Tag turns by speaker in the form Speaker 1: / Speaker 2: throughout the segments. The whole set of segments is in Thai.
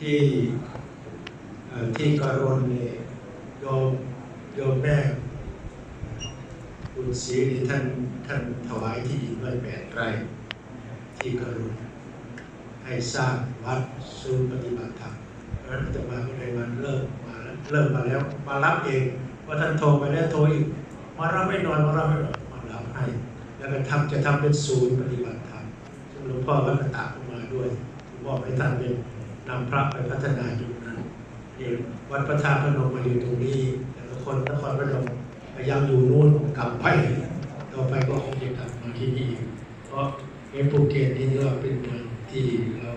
Speaker 1: ที่ที่กรณเนี่ยโยมโยมแม่คุณศรีนี่ท่านท่านถวายที่ดินไว้แปดไร่ ที่กรุณให้สร้างวัดศูนย์ปฏิบัติธรรมแล้วอาตมาก็เลยมาเริ่มมาแล้วเริ่มมาแล้วมารับเองว่าท่านโทรไปแล้วโทรอีกมารับไม่นอนมารับไม่นอนมารับให้ แล้วก็ทำจะทำเป็นศูนย์ปฏิบัติธรรมซึ่งหลวงพ่อก็ตามมาด้วยบอกให้ท่านเป็น นำพระไปพัฒนาอยู่นั้นนี่วัดพระธาตุพนมมาอยู่ตรงนี้แต่ละคนนครพนมพยายามอยู่นู่นกลับไปต่อไปก็คงจะกลับมาที่นี่เพราะเมืองภูเก็ตนี่ก็เป็นเมืองที่เรา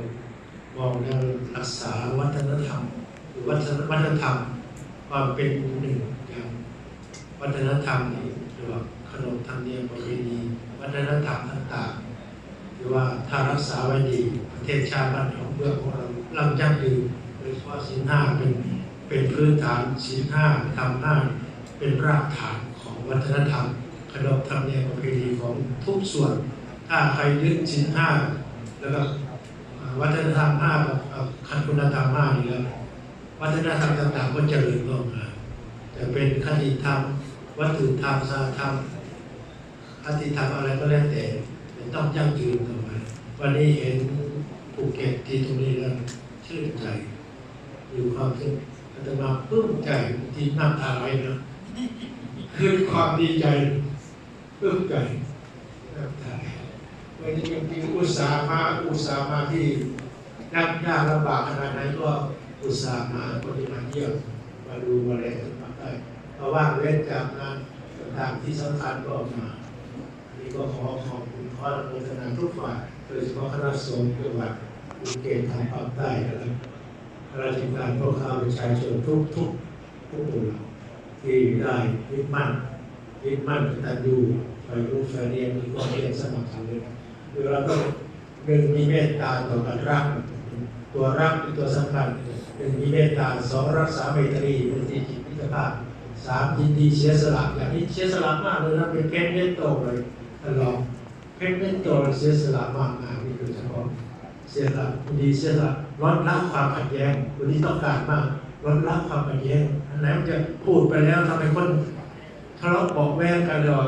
Speaker 1: มองแล้วรักษาวัฒนธรรมหรือวัฒนวัฒนธรรมความเป็นหนึ่งอย่างวัฒนธรรมนี่หรือว่าขนบธรรมเนียมประเพณีวัฒนธรรมต่างๆหรือว่าถ้ารักษาไว้ดีประเทศชาติบ้านของเมืองของเรา ลำยั่งยืนโดยเฉพาะสินห้าเป็นเป็นพื้นฐานสินห้าธรรมห้าเป็นรากฐานของวัฒนธรรมขนบธรรมเนียมประเพณีของทุกส่วน ถ้าใครยึดสินห้าแล้วก็วัฒนธรรมห้ากับกับขันคุณธรรมห้านี่แล้ววัฒนธรรมต่างๆก็เจริญงอกงามจะเป็นคติธรรมวัตถุธรรมสาธรรมคติธรรมอะไรก็แล้วแต่ต้องยั่งยืนต่อไปวันนี้เห็น ภูเก็ตที่ตรงนี้แล้วชื่นใจมีความสุขอาตมาปลื้มใจที่น้ำตาไหลนะคือความดีใจปลื้มใจวันนี้จริงๆอุตสาหมาอุตสาหมาที่ยากยากลำบากขนาดไหนก็อุตสาหมาคนที่มาเยี่ยมมาดูมาแลจนมาได้เพราะว่าเว้นจากงานต่างที่สำคัญก็มาอันนี้ก็ขอขอบคุณขออนุโมทนาทุกฝ่าย โดยเฉพาะคณะสงฆ์จังหวัดภูเก็ตทางภาคใต้นะครับข้าราชการพ่อค้าประชาชนทุกทุกๆทุกคนเราที่ได้ยึดมั่นยึดมั่นกตัญญูไฟรู้ไฟเรียนมีความเพียรสมัครสำเร็จคือเราต้องหนึ่งมีเมตตาต่อกันรัก ตัวรักเป็นตัวสำคัญหนึ่งมีเมตตาสองรักษาไมตรีเป็นที่จิตวิจภาพสามยินดีเสียสละอย่างนี้เสียสละมากเลยนะเป็นเพชรเม็ดโตเลยท่านลอง เพชรเม็ดโตเสียสละมากมากนี่คือเฉพาะเสียสละดีเสียสละลดละความขัดแย้งวันนี้ต้องการมากลดละความขัดแย้งอันไหนมันจะพูดไปแล้วทำให้คนทะเลาะเบอกแวงกันเลย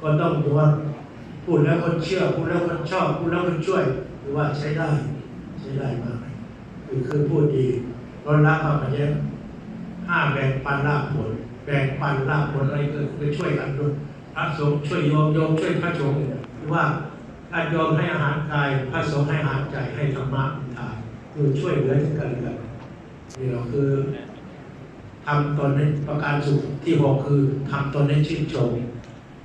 Speaker 1: ก็ต้องดูว่าพูดแล้วคนเชื่อพูดแล้วคนชอบพูดแล้วคนช่วยหรือว่าใช้ได้ใช้ได้มากคือคือพูดดีลดละความขัดแย้งห้าแบ่งปันลาผลแบ่งปันลาผลอะไรคือคือช่วยกันด้วย พระสงฆ์ช่วยโยมโยมช่วยพระสงฆ์หรือว่าถ้าโยมให้อาหารกายพระสงฆ์ให้อาหารใจให้ธรรมะเป็นทานคือช่วยเหลือกันและกันนี่เราคือทำตนให้ประการสุขที่หกคือทำตนให้ชื่นชม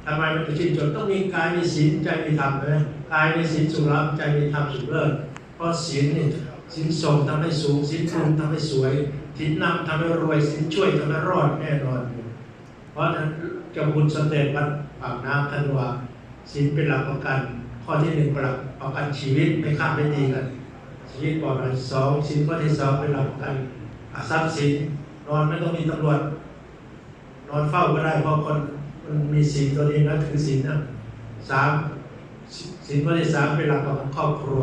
Speaker 1: ทำไมมันจะชื่นชมต้องมีกายมีศีลใจมีธรรมนะกายมีศีลสุรใจมีธรรมสุเลิศเพราะศีลนี่ศีลทรงทำให้สูงศีลปรุงทำให้สวยศีลนำทำให้รวยศีลช่วยทำให้รอดแน่นอน ราะฉะนั้นจ้าคุณสมเด็จวัดปากน้ำท่านวาศีลเป็นหลักประกัน ข้อที่หนึ่งเป็นหลักประกันชีวิตไม่ฆ่าไม่ตีกัน ชีวิตปลอดภัยสองศีลข้อที่สองเป็นหลักประกันทรัพย์สินนอนไม่ต้องมีตำรวจ นอนเฝ้าก็ได้เพราะคนมันมีศีลตัวนี้นะถือศีลนะสามศีลข้อที่สามเป็นหลักของครอบครัว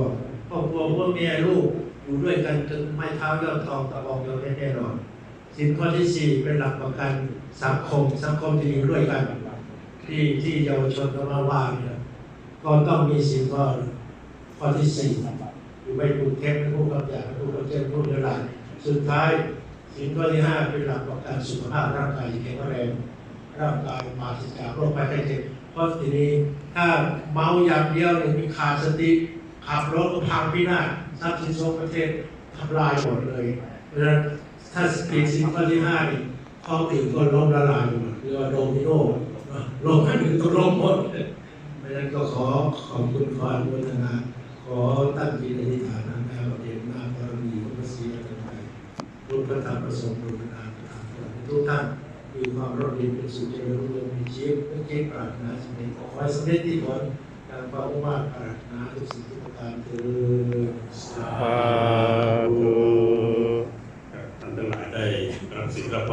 Speaker 1: ครอบครัวพ่อเมียลูกอยู่ด้วยกันจนไม้เท้ายอดทองตะบองยอดแน่นอน ศีลข้อที่สี่เป็นหลักประกันสังคมสังคมที่อยู่ด้วยกัน ที่ที่เยาวชนก็มาว่าเนี่ยก็ต้องมีศีลข้อข้อที่สี่อยู่ไม่ผูกเท็จไม่พูดคำหยาบไม่พูดคำเจ็บพูดเรื่องไรสุดท้ายสิ่งข้อที่ห้าเป็นหลักประกันสุขภาพร่างกายแข็งแรงร่างกายปราศจากโรคภัยไข้เจ็บเพราะทีนี้ถ้าเมาอย่างเดียวเนี่ยมีขาดสติขับรถก็พังพินาศทรัพย์สินทรัพย์ประเทศทำลายหมดเลยเพราะฉะนั้น ถ้าปีสิ่งข้อที่ห้านี่ข้ออื่นก็ล้มละลายหมดเรียกว่าโดมิโนลงให้หนึ่งก็ล้มหมดเพราะฉะนั้นก็ขอขอบคุณขออนุโมทนาขอตั้งจิตอธิษฐานนะครัเดชนาบารมีของพระศรีรัตนตรัยรูปพระธรรมประสงค์รูปนามประธานทุกท่านมีความร่มเย็นเป็นสุขเจริญรุ่งเรืองมีชีวิตไม่เก็บปรารถนาสิ่งใดขอให้สำเร็จที่ผลดังพระองค์ว่าปรารถนาทุกสิ่งทุกประการเถิดสา
Speaker 2: สา
Speaker 1: ธุ
Speaker 2: ธุ
Speaker 3: ท่านทั้